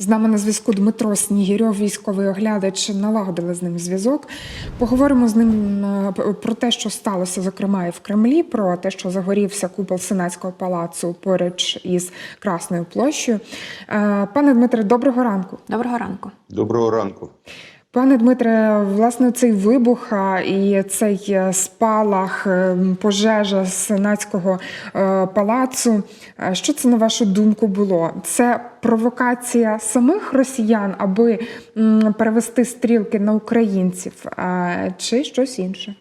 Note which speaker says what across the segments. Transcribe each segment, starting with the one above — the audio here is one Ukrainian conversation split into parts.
Speaker 1: З нами на зв'язку Дмитро Снігірьов, військовий оглядач. Налагодили з ним зв'язок. Поговоримо з ним е, про те, що сталося, зокрема, і в Кремлі, про те, що загорівся купол Сенатського палацу поруч із Красною площею. Е, Пане Дмитре, доброго ранку.
Speaker 2: Доброго ранку.
Speaker 3: Доброго ранку.
Speaker 1: Пане Дмитре, власне, цей вибух і цей е, спалах, е, пожежа Сенатського е, палацу. Що це на вашу думку було? Це провокація самих росіян, аби перевести стрілки на українців, чи щось інше?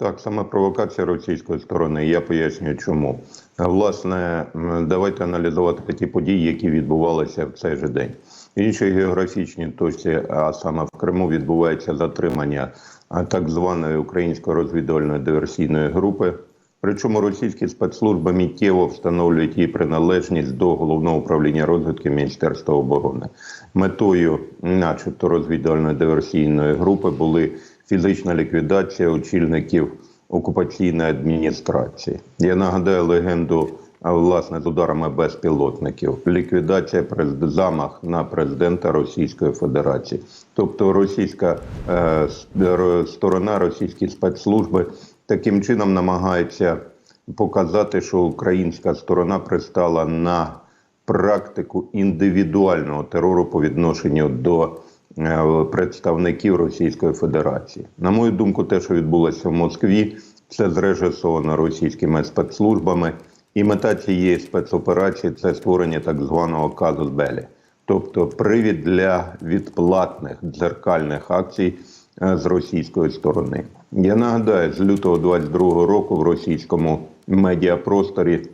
Speaker 3: Так, саме провокація російської сторони. Я пояснюю, чому. Власне, давайте аналізувати ті події, які відбувалися в цей же день. В іншій географічній точці, а саме в Криму, відбувається затримання так званої української розвідувальної диверсійної групи. Причому російські спецслужби миттєво встановлюють її приналежність до головного управління розвідки Міністерства оборони. Метою, начебто, розвідувальної диверсійної групи були фізична ліквідація очільників окупаційної адміністрації. Я нагадаю легенду власне з ударами безпілотників, ліквідація замах на президента Російської Федерації, тобто російська е, сторона, російські спецслужби таким чином намагається показати, що українська сторона пристала на практику індивідуального терору по відношенню до представників Російської Федерації. На мою думку, те, що відбулося в Москві, це зрежисовано російськими спецслужбами. І мета цієї спецоперації це створення так званого казус белі, тобто привід для відплатних дзеркальних акцій е, з російської сторони. Я нагадаю, з лютого 22-го року в російському медіапросторі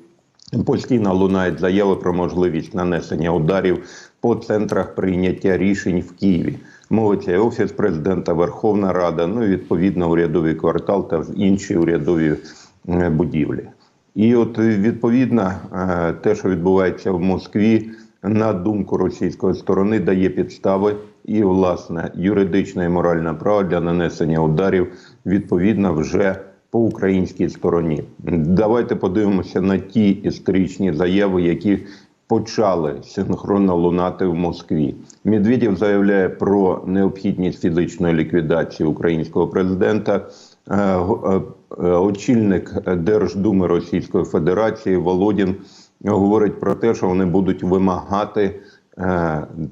Speaker 3: Постійно лунають заяви про можливість нанесення ударів по центрах прийняття рішень в Києві. Мовиться офіс президента, Верховна Рада, ну і відповідно урядовий квартал та інші урядові е, будівлі. І от е, відповідно е, те, що відбувається в Москві, на думку російської сторони, дає підстави і власне юридичне і моральне право для нанесення ударів відповідно вже по українській стороні. Давайте подивимося на ті історичні заяви, які почали синхронно лунати в Москві. Медведєв заявляє про необхідність фізичної ліквідації українського президента. Е, е, е, Очільник Держдуми Російської Федерації Володін говорить про те, що вони будуть вимагати,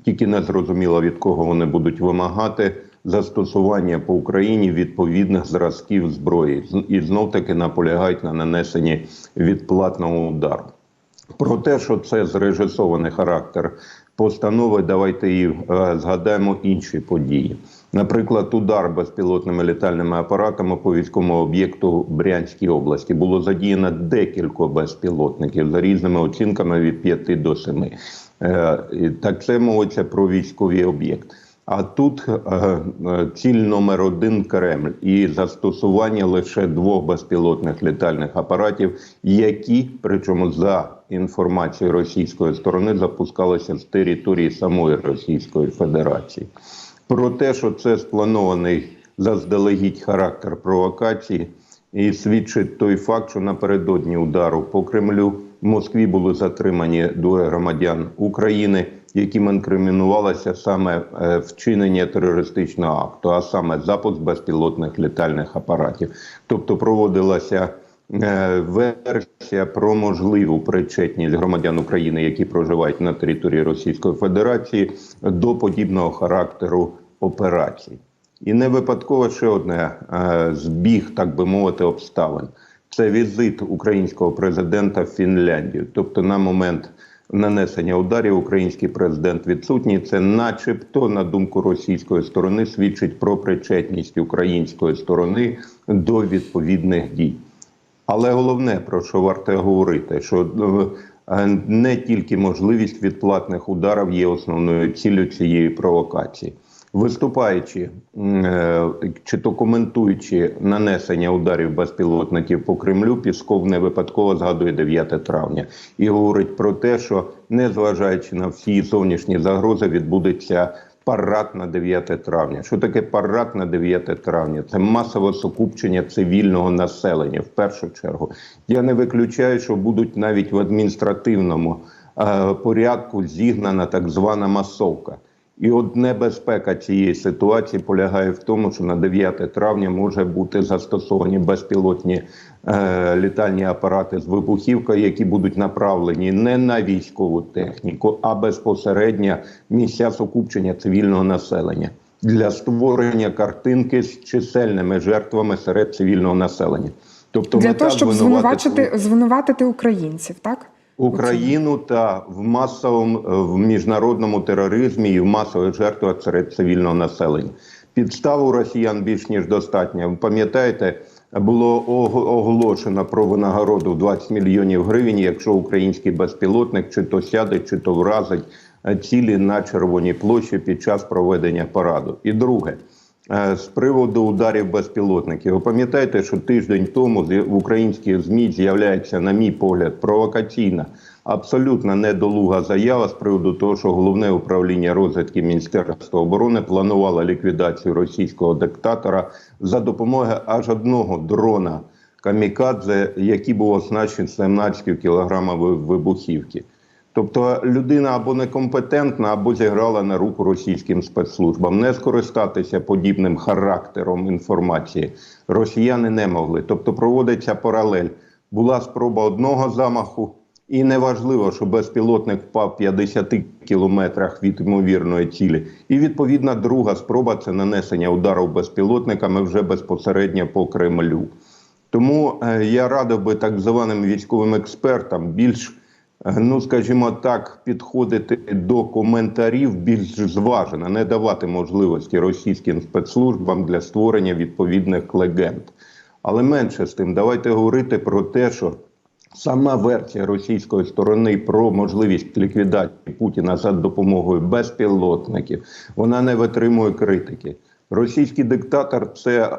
Speaker 3: тільки не зрозуміло від кого вони будуть вимагати застосування по Україні відповідних зразків зброї і знов таки наполягають на нанесенні відплатного удару. Про те, що це зрежисований характер постанови, давайте і е, згадаємо інші події. Наприклад, удар безпілотними літальними апаратами по військовому об'єкту Брянській області було задіяно декілька безпілотників за різними оцінками від 5 до 7. Е, Так це мовиться про військовий об'єкт. А тут е, е, ціль номер один Кремль і застосування лише двох безпілотних літальних апаратів, які, причому за інформацією російської сторони, запускалися з території самої Російської Федерації. Про те, що це спланований заздалегідь характер провокації, і свідчить той факт, що напередодні удару по Кремлю в Москві були затримані двоє громадян України, яким інкримінувалося саме е, вчинення терористичного акту, а саме запуск безпілотних літальних апаратів. Тобто проводилася е, версія про можливу причетність громадян України, які проживають на території Російської Федерації, до подібного характеру операцій. І не випадково ще одне е, збіг, так би мовити, обставин. Це візит українського президента в Фінляндію. Тобто, на момент нанесення ударів український президент відсутній. Це, начебто, на думку російської сторони, свідчить про причетність української сторони до відповідних дій. Але головне, про що варто говорити, що е, не тільки можливість відплатних ударів є основною ціллю цієї провокації. Виступаючи е, чи то коментуючи нанесення ударів безпілотників по Кремлю, Пісков не випадково згадує 9 травня і говорить про те, що незважаючи на всі зовнішні загрози, відбудеться парад на 9 травня. Що таке парад на 9 травня? Це масове сукупчення цивільного населення в першу чергу. Я не виключаю, що будуть навіть в адміністративному е, порядку зігнана так звана масовка. І от небезпека цієї ситуації полягає в тому, що на 9 травня може бути застосовані безпілотні е, літальні апарати з вибухівкою, які будуть направлені не на військову техніку, а безпосередньо місця сукупчення цивільного населення для створення картинки з чисельними жертвами серед цивільного населення. Тобто
Speaker 1: Для того, щоб
Speaker 3: звинуватити
Speaker 1: звинувачити звинуватити українців, так?
Speaker 3: Україну та в масовому е, в міжнародному тероризмі і в масових жертвах серед цивільного населення. Підставу росіян більш ніж достатньо. Ви пам'ятаєте, було оголошено про винагороду в 20 мільйонів гривень, якщо український безпілотник чи то сяде, чи то вразить е, цілі на червоній площі під час проведення параду. І друге. Е, З приводу ударів безпілотників, ви пам'ятаєте, що тиждень тому в українських ЗМІ з'являється, на мій погляд, провокаційна, абсолютно недолуга заява з приводу того, що головне управління розвідки Міністерства оборони планувало ліквідацію російського диктатора за допомогою аж одного дрона камікадзе, який був оснащений 17 кілограмами вибухівки. Тобто людина або некомпетентна, або зіграла на руку російським спецслужбам. Не скористатися подібним характером інформації росіяни не могли. Тобто проводиться паралель. Була спроба одного замаху, і неважливо, що безпілотник впав в 50 кілометрах від ймовірної цілі. І відповідна друга спроба це нанесення ударів безпілотниками вже безпосередньо по Кремлю. Тому е, я радив би так званим військовим експертам більш, ну скажімо так, підходити до коментарів більш зважено, не давати можливості російським спецслужбам для створення відповідних легенд. Але менше з тим, давайте говорити про те, що сама версія російської сторони про можливість ліквідації Путіна за допомогою безпілотників, вона не витримує критики. Російський диктатор це е,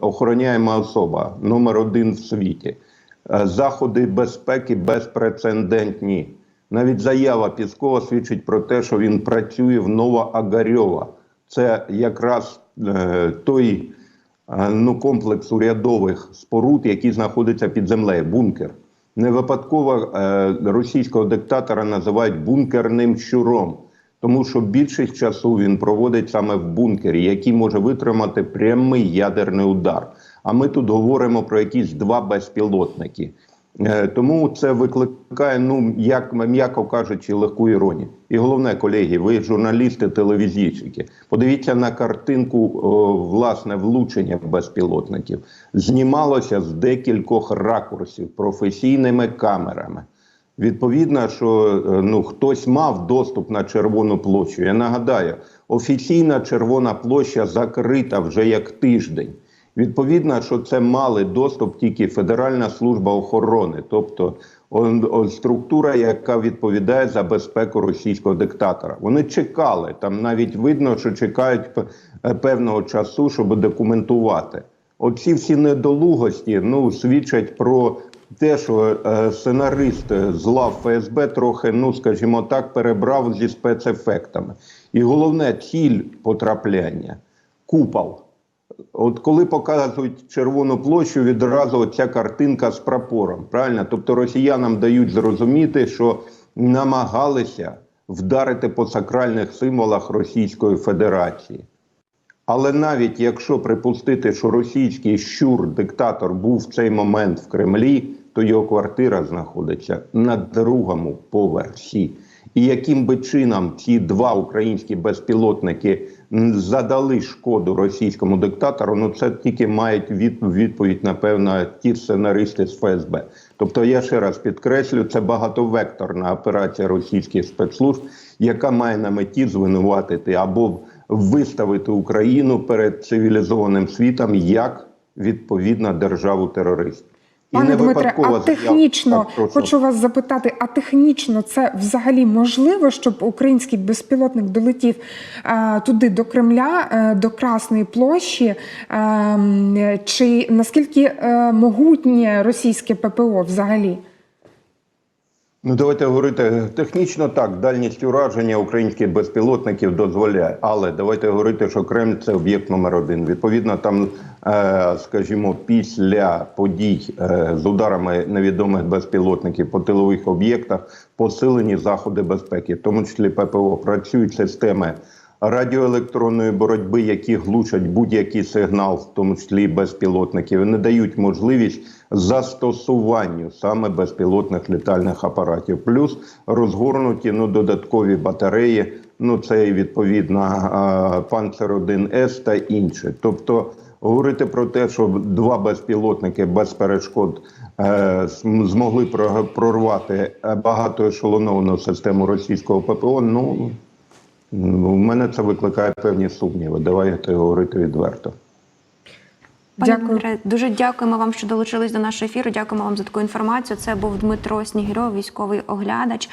Speaker 3: охороняєма особа номер один в світі. Е, заходи безпеки безпрецедентні. Навіть заява Піскова свідчить про те, що він працює в Новоагарьова. Це якраз е, той е, ну, комплекс урядових споруд, який знаходиться під землею, бункер. Не випадково російського диктатора називають бункерним щуром, тому що більшість часу він проводить саме в бункері, який може витримати прямий ядерний удар. А ми тут говоримо про якісь два безпілотники. Е, Тому це викликає, ну як м'яко кажучи, легку іронію. І головне, колеги, ви журналісти, телевізійщики. Подивіться на картинку власне влучення безпілотників. Знімалося з декількох ракурсів професійними камерами. Відповідно, що е, ну хтось мав доступ на червону площу. Я нагадаю, офіційна червона площа закрита вже як тиждень. Відповідно, що це мали доступ тільки Федеральна служба охорони, тобто структура, яка відповідає за безпеку російського диктатора. Вони чекали там, навіть видно, що чекають е, певного часу, щоб документувати. Оці всі недолугості ну свідчать про те, що е, сценарист з лав ФСБ трохи, ну скажімо так, перебрав зі спецефектами. І головне ціль потрапляння купол. От коли показують червону площу, відразу ця картинка з прапором. Правильно? Тобто росіянам дають зрозуміти, що намагалися вдарити по сакральних символах Російської Федерації. Але навіть якщо припустити, що російський щур, диктатор, був в цей момент в Кремлі, то його квартира знаходиться на другому поверсі. І яким би чином ці два українські безпілотники задали шкоду російському диктатору, ну це тільки мають від, відповідь, напевно, ті сценаристи з ФСБ. Тобто, я ще раз підкреслю, це багатовекторна операція російських спецслужб, яка має на меті звинуватити або виставити Україну перед цивілізованим світом як відповідна державу терористів.
Speaker 1: Пане Дмитре, а технічно хочу вас запитати: а технічно це взагалі можливо, щоб український безпілотник долетів е, туди до Кремля, е, до Красної площі? Е, чи наскільки е, могутнє російське ППО взагалі?
Speaker 3: Ну, давайте говорити технічно так. Дальність ураження українських безпілотників дозволяє, але давайте говорити, що Кремль це об'єкт номер один. Відповідно, там, е, скажімо, після подій е, з ударами невідомих безпілотників по тилових об'єктах посилені заходи безпеки, в тому числі ППО, працюють системи. Радіоелектронної боротьби, які глушать будь-який сигнал, в тому числі і безпілотників, і не дають можливість застосуванню саме безпілотних літальних апаратів, плюс розгорнуті ну додаткові батареї. Ну це і відповідно панцер 1 С та інше. Тобто говорити про те, що два безпілотники без перешкод е, змогли прорвати багатоешелоновану систему російського ППО. Ну, У мене це викликає певні сумніви. Давайте говорити відверто.
Speaker 2: Пане
Speaker 1: Дякую.
Speaker 2: Дмитре, дуже дякуємо вам, що долучились до нашого ефіру. Дякуємо вам за таку інформацію. Це був Дмитро Снігірьов, військовий оглядач.